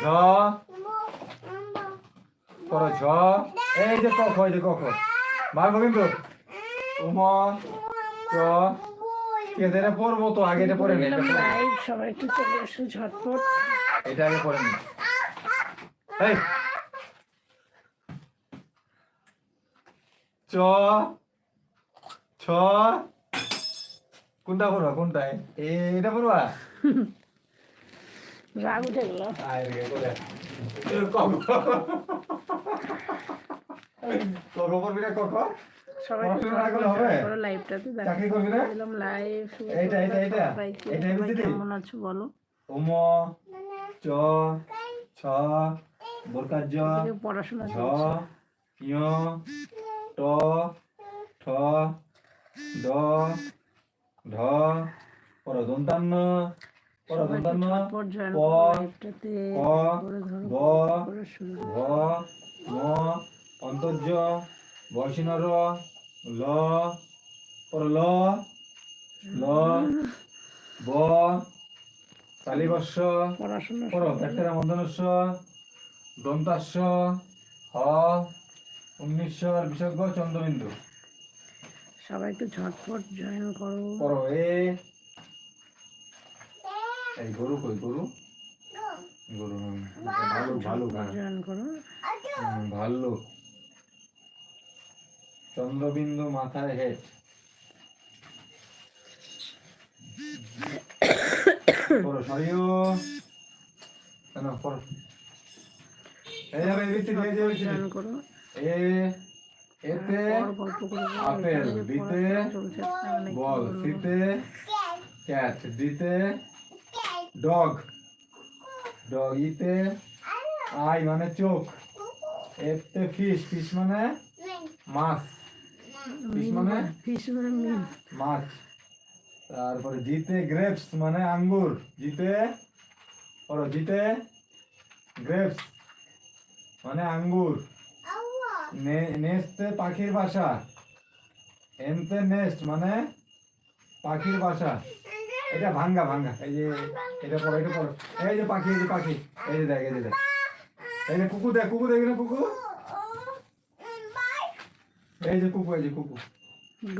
ঝ। করো ঝ। এই যে কখ এই যে কখ। মারবো কিন্তু উম চ। এটা পড়ব তো আগে এটা পড়ে নি এটা পড়ে নি। লাইভ সবাই একটু চলে এসো ঝটপট। এটা আগে পড়ে নি। এই। চ। ছ। কোনটা পড়বা কোনটা এটা পড়বা? রাগ উঠে গেল। সবাই পড়াশোনা না করলে ঝটপট হবে? join করো লাইভটাতে চাকরি করবি না? লাইভ এইটা, এইটা, এইটা? এইটা কেমন আছো বলো। ওম চ ছ বোরকার জ পড়াশোনা ঝ ইয় ট ঠ ড ঢ করো করে করে অন্তর্য বর্ষিণর ল পর ল ল পর করো। ব্যাক্টেরা মন্দনস্য দন্তাস্য হ উনিশ্বর বিসর্গ চন্দ্রবিন্দু সবাই একটু ঝটপট জয়েন করো পর এ এই গরু কই গরু? গরু জয়েন করো হুম, ভাল্লুক চন্দ্রবিন্দু মাথায় হেড। পড়ো সরিও। কেন পড়ো। এই যাবে এবিসি দিয়ে যাবে জয়েন এ এতে পর গল্প করে বলো। আপেল, বিতে, কি বল? সিতে ক্যাট ডিতে ডগ ডগ ইতে আই মানে চোখ এতে ফিশ ফিশ মানে মাছ ফিশ মানে ফিশ মানে মাছ তারপরে জিতে গ্রেপস মানে আঙ্গুর জিতে পড়ো জিতে গ্রেপস মানে আঙ্গুর নেস্টে পাখির বাসা। এনতে নেস্ট মানে পাখির বাসা। এটা ভাঙ্গা ভাঙ্গা। এই যে এটা পড়ো এটা পড়ো। এই যে পাখি এই যে পাখি। এই যে দেখ এই যে দেখ। এই যে কুকু দেখ কুকু দেখি না কুকু? এই যে কুকু এই যে কুকু।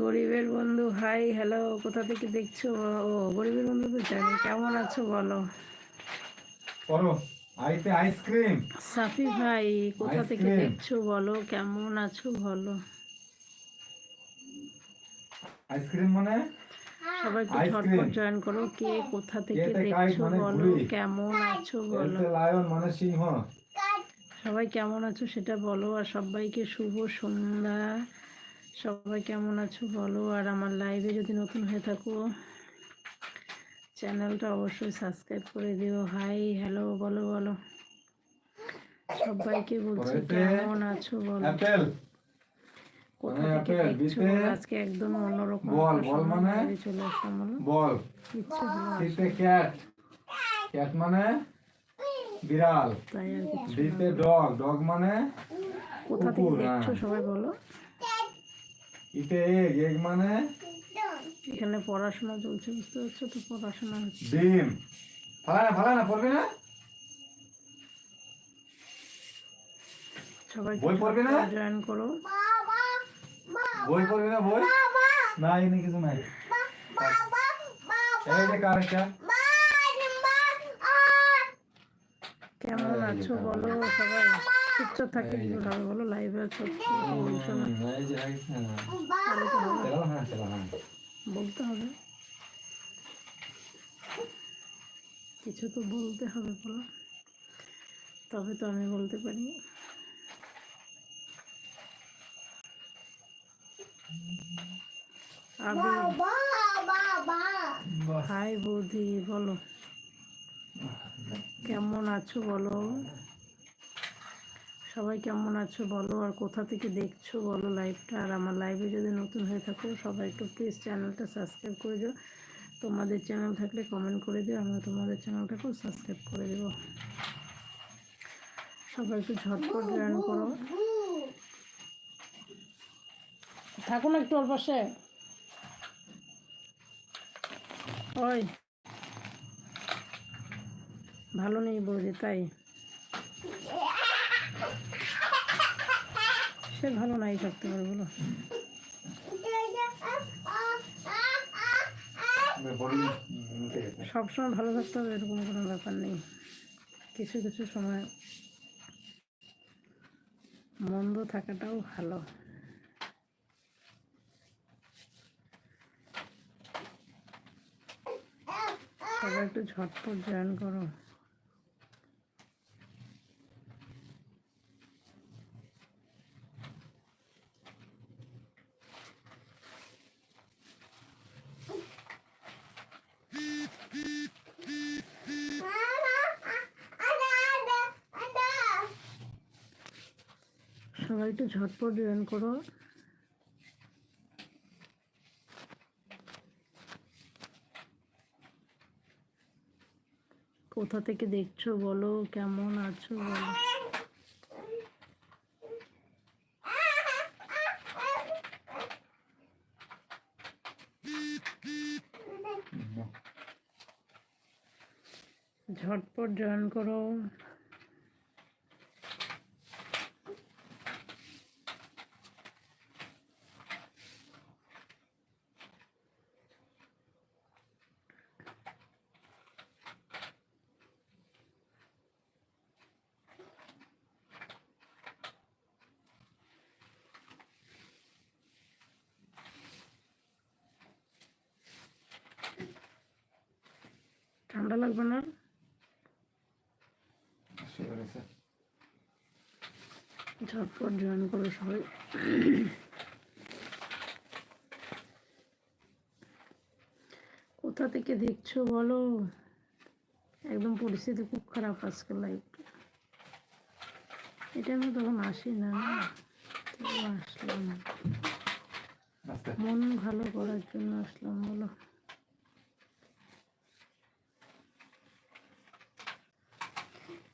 গরিবের বন্ধু হাই হ্যালো কোথা থেকে দেখছ? ও গরিবের বন্ধু তো জানি। কেমন আছো বলো? পড়ো আইতে আইসক্রিম। সাফি ভাই কোথা থেকে দেখছ বলো? কেমন আছো বলো? আইসক্রিম মানে? সবাই একটু ঝটপট জয়েন করো কে কোথা থেকে দেখছ মানে বলো কেমন আছো বলো। মানে সবাই কেমন আছো সেটা বলো আর সবাইকে শুভ সন্ধ্যা। সবাই কেমন আছো বলো আর আমার লাইভে যদি নতুন হয়ে থাকো চ্যানেলটা অবশ্যই সাবস্ক্রাইব করে দিও। হাই হ্যালো বলো বলো। সবাইকে বলছি কেমন আছো বলো। কোথা মানে থেকে দেখছ? আজকে একদম অন্যরকম বল, বল মানে? চলে আসলাম বল। ইচ্ছে হলো সিতে ক্যাট। ক্যাট মানে? বিড়াল। ডগ। ডগ মানে? কোথা থেকে দেখছ হ্যাঁ। সবাই বলো। ইতে এগ এগ মানে? এখানে পড়াশোনা চলছে বুঝতে পারছ তো? পড়াশোনা হচ্ছে। ডিম। ফালা না ফালা না পড়বি না? সবাই বই পড়বে না? জয়েন করো। বই পড়বি না বই? না এনে কিছু নাই। এই যে কারেক্ট কেমন আছো বলো সবাই? চুপচাপ থাকতে এই কি যে করে? হবে বলো লাইভে আছো হ্যাঁ। হ্যাঁ। বলতে হবে। কিছু তো বলতে হবে বলো তবে তো আমি বলতে পারি আবি বাস হাই বৌদি বলো। কেমন আছো বলো? সবাই কেমন আছো বলো? আর কোথা থেকে দেখছ বলো লাইভটা? আর আমার লাইভে যদি নতুন হয়ে থাকো সবাই একটু প্লিজ চ্যানেলটা সাবস্ক্রাইব করে দিও। তোমাদের চ্যানেল থাকলে কমেন্ট করে দিও আমরা তোমাদের চ্যানেলটাকেও সাবস্ক্রাইব করে দেবো। সবাই একটু ঝটপট জয়েন করো। থাকো না একটু ওর পাশে। ওই। ভালো নেই বৌদি, তাই। সে ভালো নাই থাকতে পারে, বলো। সবসময় ভালো থাকতে হবে, এরকম কোনো ব্যাপার নেই। কিছু কিছু সময় মন্দ থাকাটাও ভালো সবাই একটু ঝটপট জয়েন করো। সবাই একটু ঝটপট জয়েন করো। কোথা থেকে দেখছ বলো? কেমন আছো বলো? ঝটপট জয়েন করো। ঠান্ডা লাগবে না। ঝটপট জয়েন করো সবাই। কোথা থেকে দেখছ বলো? একদম পরিস্থিতি খুব খারাপ আজকাল লাইফটা এটা আমি তখন আসি না। আসলাম মন ভালো করার জন্য আসলাম বলো।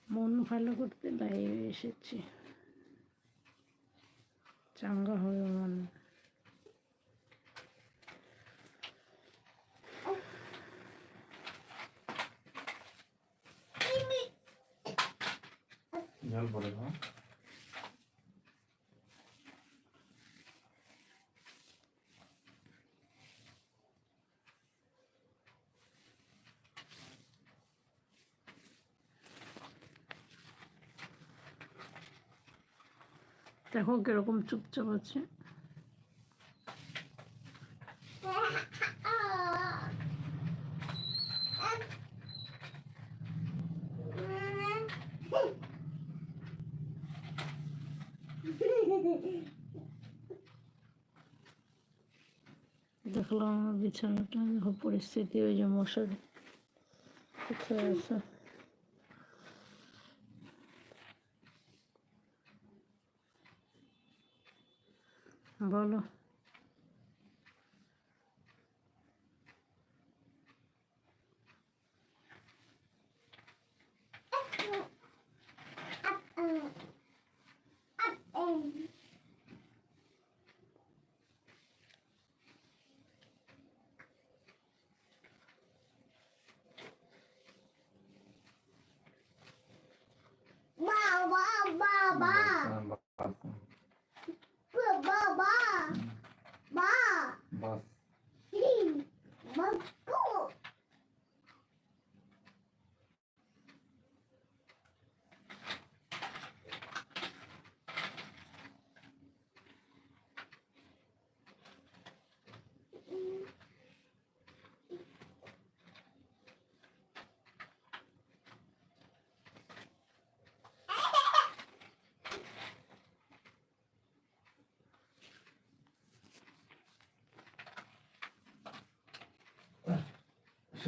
মন ভালো করতে লাইভে এসেছি। চাঙ্গা হবে মন। জল পড়ে দেখো কীরকম চুপচাপ আছে। দেখলাম আমার বিছানাটা পরিস্থিতি ওই যে মশারি কোথায় আছে? বলো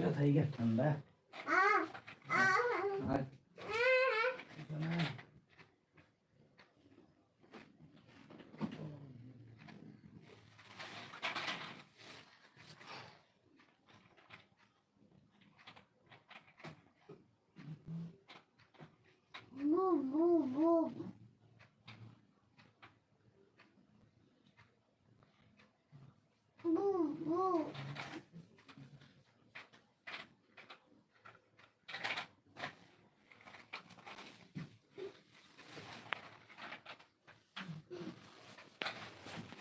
শুয়ে থাকি গে ঠান্ডা